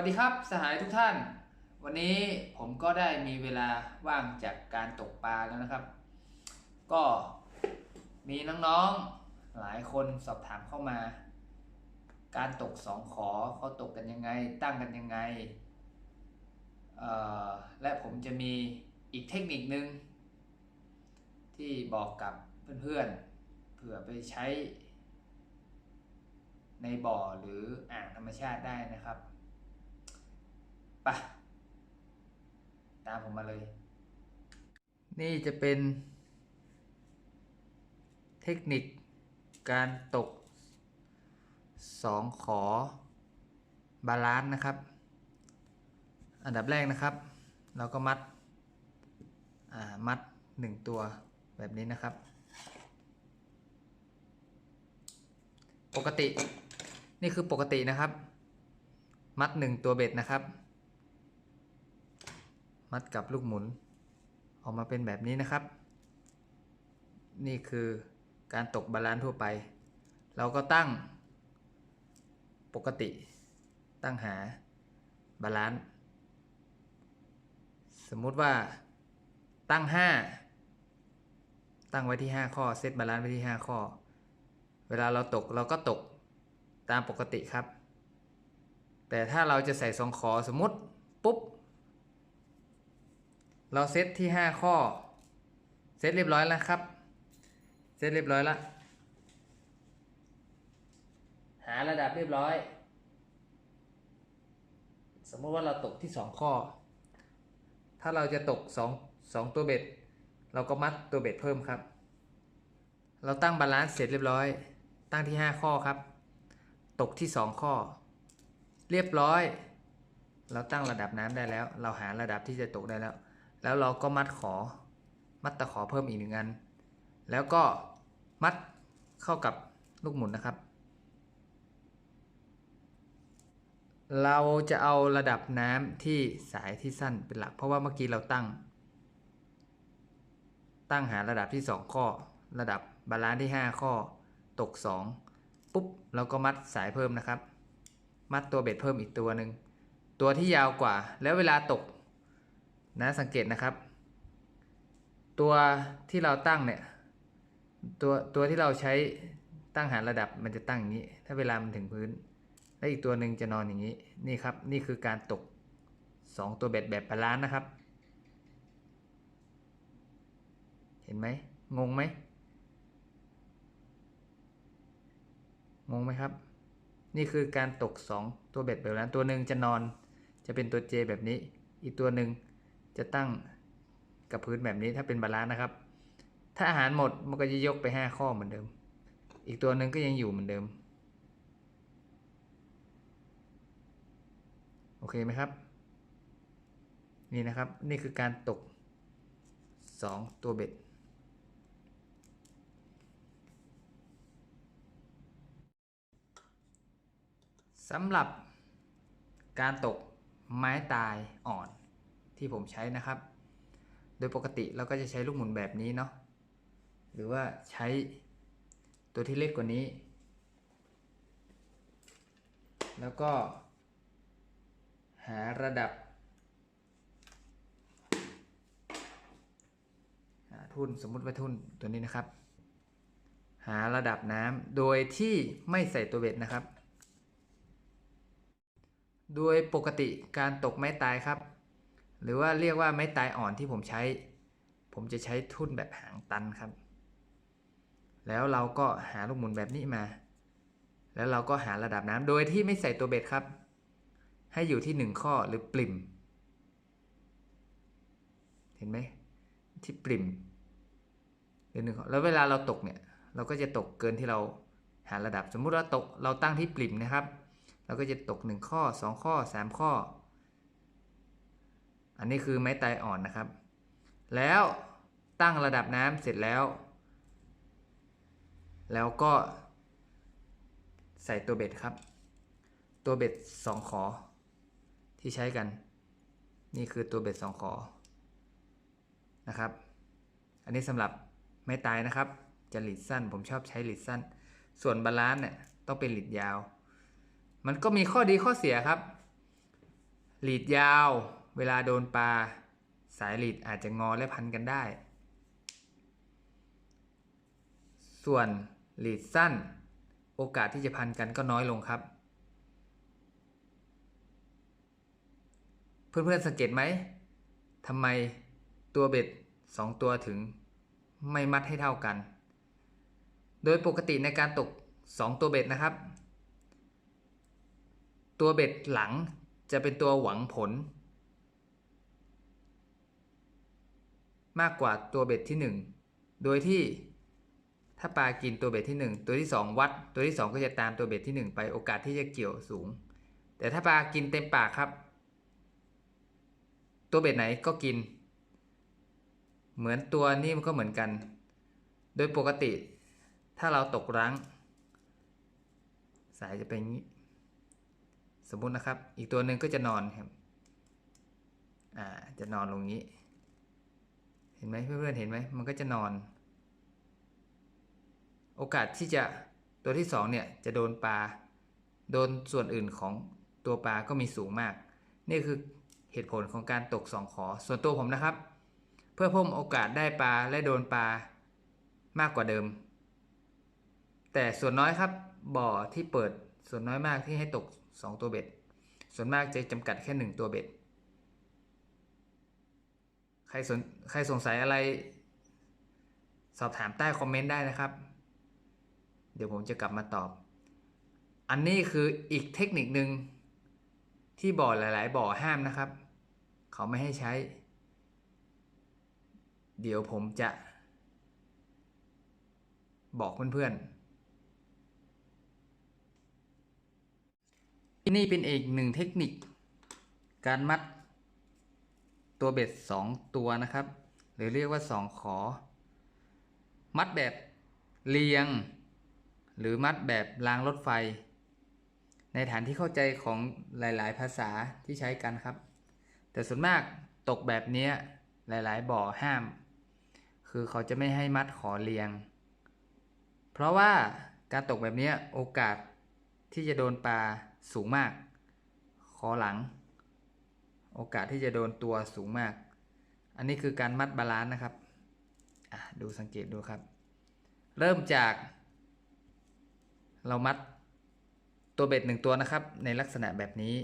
วัสดีครับสหายทุกท่าน วันนี้ผมก็ได้มีเวลาว่างจากการตกปลาแล้วนะครับ ก็มีน้องๆหลายคนสอบถามเข้ามา การตกสองขอเขาตกกันยังไง ตั้งกันยังไง และผมจะมีอีกเทคนิคนึง ที่บอกกับเพื่อนๆเผื่อไปใช้ในบ่อหรืออ่างธรรมชาติได้นะครับ ปะตามผมมาเลย นี่จะเป็นเทคนิคการตกสองขอบาลานซ์นะครับ อันดับแรกนะครับ เราก็มัดมัดหนึ่งตัวแบบนี้นะครับ ปกตินี่คือปกตินะครับ มัดหนึ่งตัวเบ็ดนะครับ มัดกับลูกหมุน ออกมาเป็นแบบนี้นะครับ นี่คือการตกบาลานซ์ทั่วไป เราก็ตั้งปกติ ตั้งหาบาลานซ์สมมุติว่าตั้ง 5 ตั้งไว้ที่ 5 ข้อเซตบาลานซ์ไว้ที่ 5 ข้อ เวลาเราตกเราก็ตกตามปกติครับ แต่ถ้าเราจะใส่สองขอสมมติปุ๊บ เราเซตที่ 5 ข้อ เซตเรียบร้อยแล้วครับ เซตเรียบร้อยแล้ว หาระดับเรียบร้อย สมมติว่าเราตกที่ 2 ข้อ ถ้าเราจะตก 2 2 ตัวเบ็ด เราก็มัดตัวเบ็ดเพิ่มครับ เราตั้งบาลานซ์เสร็จเรียบร้อย ตั้งที่ 5 ข้อครับ ตกที่ 2 ข้อ เรียบร้อย เราตั้งระดับน้ำได้แล้ว เราหาระดับที่จะตกได้แล้ว แล้วเราก็มัดขอ มัดตะขอเพิ่มอีกหนึ่งอัน แล้วก็มัดเข้ากับลูกหมุนนะครับ เราจะเอาระดับน้ำที่สายที่สั้นเป็นหลัก เพราะว่าเมื่อกี้เราตั้ง ตั้งหาระดับที่ 2 ข้อ ระดับบาลานซ์ที่ 5 ข้อ ตก 2 ปุ๊บเราก็มัดสายเพิ่มนะครับ มัดตัวเบ็ดเพิ่มอีกตัวหนึ่งตัวที่ยาวกว่า แล้วเวลาตก นะสังเกตนะครับ ตัวที่เราตั้งเนี่ยตัวตัวที่เราใช้ตั้งหาระดับมันจะตั้งอย่างนี้ ถ้าเวลามันถึงพื้น และอีกตัวหนึ่งจะนอนอย่างนี้นี่ครับ นี่คือการตก 2 ตัวเบ็ดแบบบาลานซ์นะครับ เห็นไหมงงไหมงงไหมครับ นี่คือการตก 2 ตัวเบ็ดแบบนั้นตัวหนึ่งจะนอนจะเป็นตัว J แบบนี้ อีกตัวหนึ่ง จะตั้งกับพื้นแบบนี้ถ้าเป็นบาลานซ์นะครับ ถ้าอาหารหมดมันก็จะยกไป 5 ข้อเหมือนเดิม อีกตัวหนึ่งก็ยังอยู่เหมือนเดิม โอเคไหมครับ นี่นะครับ นี่คือการตก 2 ตัวเบ็ดสำหรับการตกไม้ตายอ่อน ที่ผมใช้นะครับ โดยปกติเราก็จะใช้ลูกหมุนแบบนี้เนาะหรือว่าใช้ตัวที่เล็กกว่านี้ แล้วก็ หาระดับทุนสมมุติว่าทุนตัวนี้นะครับ หาระดับน้ำโดยที่ไม่ใส่ตัวเบ็ดนะครับ โดยปกติการตกไม้ตายครับ หรือว่าเรียกว่าไม้ตายอ่อนที่ผมใช้ ผมจะใช้ทุ่นแบบหางตันครับ แล้วเราก็หาลูกหมุนแบบนี้มา แล้วเราก็หาระดับน้ำโดยที่ไม่ใส่ตัวเบ็ดครับ ให้อยู่ที่หนึ่งข้อหรือปริ่ม เห็นไหมที่ปริ่มหรือหนึ่งข้อแล้วเวลาเราตกเนี่ยเราก็จะตกเกินที่เราหาระดับสมมุติว่าตกเราตั้งที่ปริ่มนะครับ เราก็จะตก 1 ข้อ 2 ข้อ 3 ข้อ อันนี้คือไม้ตายอ่อนนะครับ แล้วตั้งระดับน้ำเสร็จแล้ว แล้วก็ใส่ตัวเบ็ดครับ ตัวเบ็ด2ขอ ที่ใช้กัน นี่คือตัวเบ็ด2ขอนะครับ อันนี้สำหรับไม้ตายนะครับ จะหลีดสั้น ผมชอบใช้หลีดสั้น ส่วนบาลานซ์เนี่ยต้องเป็นหลีดยาว มันก็มีข้อดีข้อเสียครับ หลีดยาว เวลาโดนปลาสายหลีดอาจจะงอและพันกันได้ ส่วนหลีดสั้น โอกาสที่จะพันกันก็น้อยลงครับ เพื่อนๆสังเกตไหมทำไมตัวเบ็ดสองตัวถึงไม่มัดให้เท่ากัน โดยปกติในการตก 2 ตัวเบ็ดนะครับ ตัวเบ็ดหลังจะเป็นตัวหวังผล มากกว่าตัวเบ็ดที่ 1 โดยที่ถ้าปลากินตัวเบ็ดที่ 1 ตัวที่ 2 วัด ตัวที่ 2 ก็จะตามตัวเบ็ดที่ 1 ไปโอกาสที่จะเกี่ยวสูง แต่ถ้าปลากินเต็มปากครับ ตัวเบ็ดไหนก็กิน เหมือนตัวนี้มันก็เหมือนกัน โดยปกติ ถ้าเราตกรั้ง สายจะเป็นอย่างนี้ สมมุตินะครับ อีกตัวหนึ่งก็จะนอนครับ อ่าจะนอนลงนี้ เห็นไหมเพื่อนๆเห็นไหมมันก็จะนอน โอกาสที่จะตัวที่สองเนี่ยจะโดนปลาโดนส่วนอื่นของตัวปลาก็มีสูงมาก นี่คือเหตุผลของการตกสองขอ ส่วนตัวผมนะครับ เพื่อเพิ่มโอกาสได้ปลาและโดนปลามากกว่าเดิม แต่ส่วนน้อยครับบ่อที่เปิดส่วนน้อยมากที่ให้ตก 2 ตัวเบ็ด ส่วนมากจะจำกัดแค่ 1 ตัวเบ็ด ใครสนใครสงสัยอะไร สอบถามใต้คอมเมนต์ได้นะครับ เดี๋ยวผมจะกลับมาตอบ อันนี้คืออีกเทคนิคหนึ่งที่บ่อหลาย ๆ บ่อห้ามนะครับ เขาไม่ให้ใช้ เดี๋ยวผมจะ บอกเพื่อน ๆนี่เป็นอีกหนึ่งเทคนิค การมัด ตัวเบ็ดสองตัวนะครับ หรือเรียกว่าสองขอ มัดแบบเรียง หรือมัดแบบรางรถไฟ ในฐานที่เข้าใจของหลาย ๆ ภาษาที่ใช้กันครับ แต่ส่วนมากตกแบบนี้หลาย ๆ บ่อห้าม คือเขาจะไม่ให้มัดขอเรียง เพราะว่าการตกแบบนี้โอกาสที่จะโดนปลาสูงมาก ขอหลัง โอกาสที่จะโดนตัวสูงมาก อันนี้คือการมัดบาลานซ์นะครับดูสังเกตดูครับ เริ่มจาก เรามัดตัวเบ็ดหนึ่งตัวนะครับ ในลักษณะแบบนี้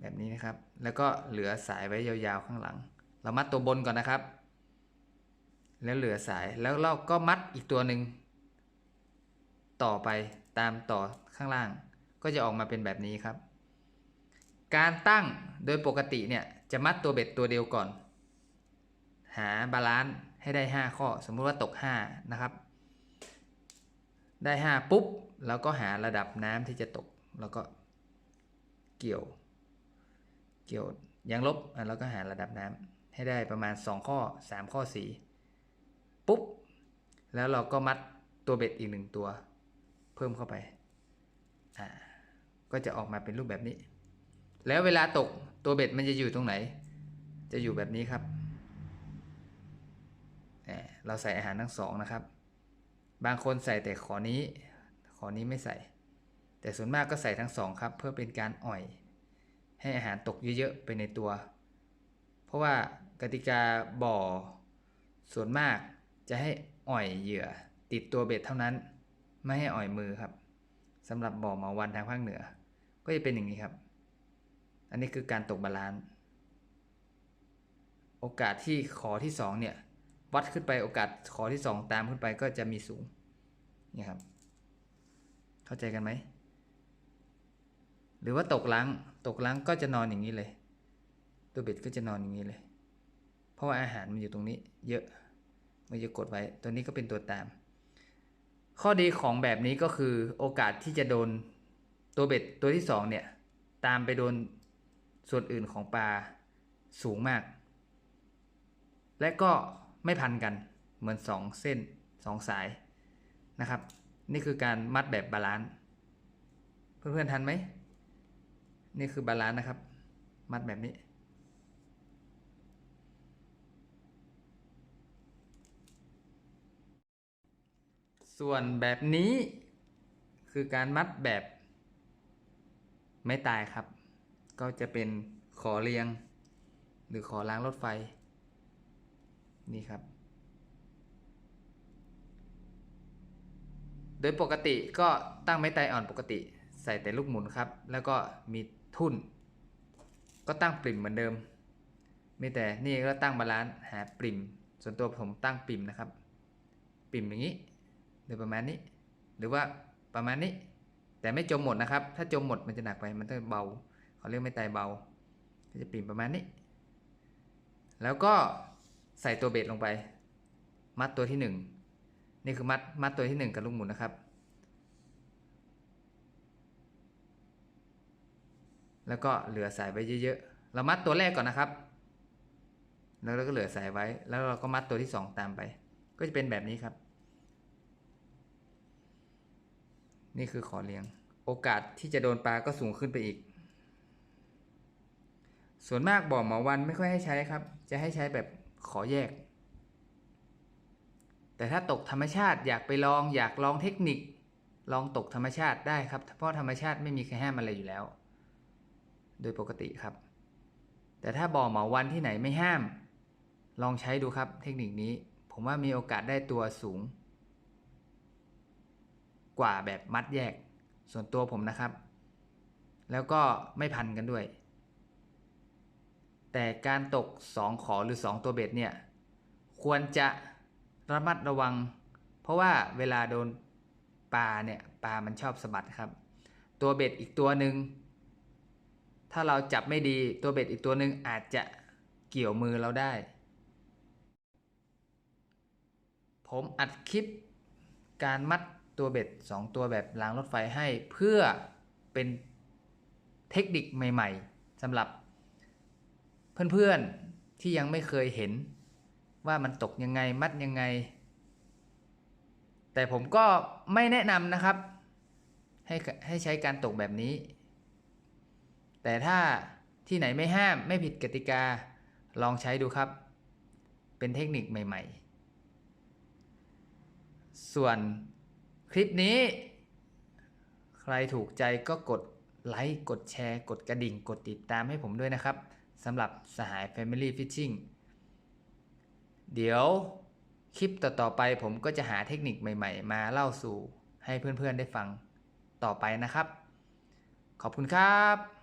แบบนี้นะครับ แล้วก็เหลือสายไว้ยาวๆข้างหลัง เรามัดตัวบนก่อนนะครับ แล้วเหลือสายแล้วเราก็มัดอีกตัวหนึ่งต่อไปตามต่อข้างล่าง ก็จะออกมาเป็นแบบนี้ครับ การตั้งโดยปกติเนี่ยจะมัดตัวเบ็ดตัวเดียวก่อน หาบาลานซ์ให้ได้ 5 ข้อ สมมุติว่าตก 5 นะครับ ได้ 5 ปุ๊บแล้วก็หาระดับน้ำที่จะตก แล้วก็เกี่ยว เกี่ยวยางลบแล้วก็หาระดับน้ำให้ได้ประมาณ 2 ข้อ 3 ข้อ 4 ปุ๊บ แล้วเราก็มัดตัวเบ็ดอีกหนึ่งตัว เพิ่มเข้าไปอ่าก็จะออกมาเป็นรูปแบบนี้ แล้วเวลาตกตัวเบ็ดมันจะอยู่ตรงไหน จะอยู่แบบนี้ครับ เราใส่อาหารทั้งสองนะครับ บางคนใส่แต่ขอนี้ ขอนี้ไม่ใส่ แต่ส่วนมากก็ใส่ทั้งสองครับ เพื่อเป็นการอ่อย ให้อาหารตกเยอะๆไปในตัว เพราะว่ากติกาบ่อ ส่วนมากจะให้อ่อยเหยื่อ ติดตัวเบ็ดเท่านั้น ไม่ให้อ่อยมือครับสำหรับบ่อหมาวันทางภาคเหนือ ก็จะเป็นอย่างนี้ครับ อันนี้คือการตกบาลานซ์โอกาสที่ขอที่สองเนี่ยวัดขึ้นไปโอกาสขอที่สองตามขึ้นไปก็จะมีสูงนี่ครับ เข้าใจกันไหมหรือว่าตกล้างตกล้างก็จะนอนอย่างนี้เลย ตัวเบ็ดก็จะนอนอย่างนี้เลย เพราะว่าอาหารมันอยู่ตรงนี้ เยอะมันจะกดไว้ตัวนี้ก็เป็นตัวตาม ข้อดีของแบบนี้ก็คือโอกาสที่จะโดนตัวเบ็ดตัวที่สองเนี่ยตามไปโดน ส่วนอื่นของปลาสูงมาก และก็ไม่พันกันเหมือนสองเส้นสองสายนะครับ นี่คือการมัดแบบบาลานซ์เพื่อนๆทันไหม นี่คือบาลานซ์นะครับ มัดแบบนี้ ส่วนแบบนี้คือการมัดแบบไม่ตายครับ ก็จะเป็นขอเรียง หรือขอล้างรถไฟ นี่ครับ โดยปกติก็ตั้งไม้ไตอ่อนปกติใส่แต่ลูกหมุนครับ แล้วก็มีทุ่น ก็ตั้งปริ่มเหมือนเดิม มีแต่นี่ก็ตั้งบาลานซ์หาปริ่ม ส่วนตัวผมตั้งปริ่มนะครับ ปริ่มอย่างนี้โดยประมาณนี้ หรือว่าประมาณนี้ แต่ไม่จมหมดนะครับ ถ้าจมหมดมันจะหนักไป มันต้องเบา เขาเรียกไม่ไตเบา ก็จะปิ่มประมาณนี้ แล้วก็ใส่ตัวเบ็ดลงไป มัดตัวที่หนึ่งนี่คือมัดมัดตัวที่หนึ่งกับลูกหมุนนะครับ แล้วก็เหลือสายไว้เยอะๆ เรามัดตัวแรกก่อนนะครับ แล้วเราก็เหลือสายไว้ แล้วเราก็มัดตัวที่สองตามไป ก็จะเป็นแบบนี้ครับ นี่คือขอเลี้ยง โอกาสที่จะโดนปลาก็สูงขึ้นไปอีก ส่วนมากบ่อหมอวันไม่ค่อยให้ใช้ครับ จะให้ใช้แบบขอแยก แต่ถ้าตกธรรมชาติอยากไปลองอยากลองเทคนิค ลองตกธรรมชาติได้ครับ เพราะธรรมชาติไม่มีใครห้ามอะไรอยู่แล้ว โดยปกติครับ แต่ถ้าบ่อหมาวันที่ไหนไม่ห้าม ลองใช้ดูครับเทคนิคนี้ ผมว่ามีโอกาสได้ตัวสูง กว่าแบบมัดแยก ส่วนตัวผมนะครับ แล้วก็ไม่พันกันด้วย แต่การตก 2 ขอหรือ 2 ตัวเบ็ดเนี่ย ควรจะระมัดระวัง เพราะว่าเวลาโดนปลาเนี่ยปลามันชอบสะบัดครับ ตัวเบ็ดอีกตัวหนึ่งถ้าเราจับไม่ดีตัวเบ็ดอีกตัวหนึ่งอาจจะเกี่ยวมือเราได้ ผมอัดคลิปการมัดตัวเบ็ด 2 ตัวแบบรางรถไฟให้เพื่อเป็นเทคนิคใหม่ ๆสำหรับ เพื่อนๆที่ยังไม่เคยเห็น ว่ามันตกยังไงมัดยังไง แต่ผมก็ไม่แนะนำนะครับ ให้ให้ใช้การตกแบบนี้ แต่ถ้าที่ไหนไม่ห้ามไม่ผิดกติกาลองใช้ดูครับ เป็นเทคนิคใหม่ ๆ ส่วนคลิปนี้ ใครถูกใจก็กดไลค์กดแชร์ กดกระดิ่ง กดติดตามให้ผมด้วยนะครับ สำหรับสหาย Family Fishing เดี๋ยวคลิปต่อๆไปผมก็จะหาเทคนิคใหม่ๆ มาเล่าสู่ให้เพื่อนๆได้ฟังต่อไปนะครับ ขอบคุณครับ